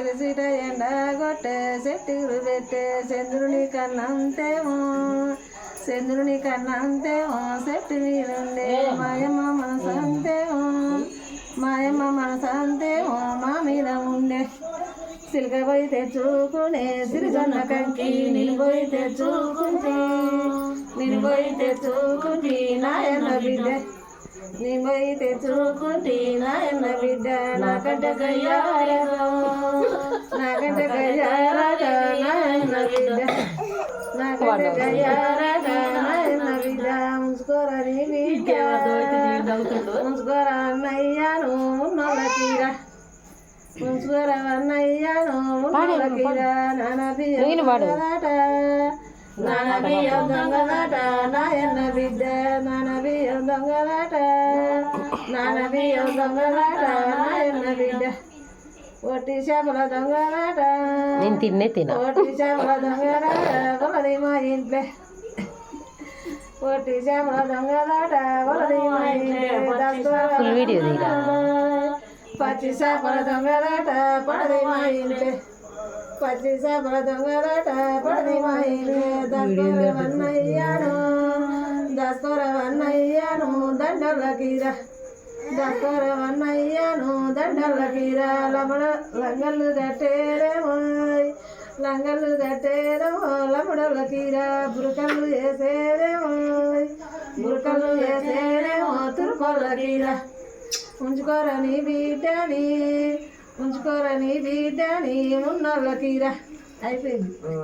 చిరసిట ఎండ కొట్టే చెట్టులు పెట్టే చంద్రుని కన్నంతేమో చంద్రుని కన్నంతేమో చెట్టు మీరుండే మాయమ్మ మనసంతేమో మాయమ్మ మనసంతేమో మా మీద ఉండే. సిల్క తెచ్చుకునే సిరిజొన్న కంకి నిలిపోయి తెచ్చుకుంటే నిలిపోయి తెచ్చుకుంటే నాయన బిడ్డ. నేను పోయి తెచ్చుకుంటే నాయన బిడ్డ నాకంట గయ్యారగా నాకంట గయ్యారగా నాయన బిడ్డ. నాకంట గయ్యారగా నాయన బిడ్డ. ఉంచుకోరని బిడ్డ. ఉంచుకోరా అన్నయ్యాను ఉన్నోళ్ళకిరా ఉంచుకోరా అన్నయ్యాను ఉన్నోళ్ళకిరా నాన్న బియ్యం నాన్న బియ్యం నాయన్న బిడ్డ దొంగలాట నాన్న బియ్యం దొంగలాట నాయన్న బిడ్డ ఒట్టి చేపల దొంగలాట నేను తిన్నే తిన. ఒట్టి చేపల దొంగలాట వలది మా ఇంట్లో. ఒట్టి చేపల దొంగలాట వలది మా ఇంట్లో. ఫుల్ వీడియో తీరా? పచ్చి చేపల దొంగలాట పడది మా ఇంట్లో. పచ్చి చేపల దొంగలాట పడది మా ఇంట్లో. దస్కోర వన్నయ్యాను దండలకిరా. దస్కోర వన్నయ్యాను దండలకిరా. లమడ లంగళ్ళు లంగలు లంగళ్ళు కట్టేరేమో లమడలకిరా బురకలు వేసేరేమో బురకలు వేసేరేమో తురుకోలకిరా ఉంచుకోరని బిడ్డని. ఉంచుకోరని బిడ్డని. ఉన్నోళ్ళకిరా. అయిపోయింది.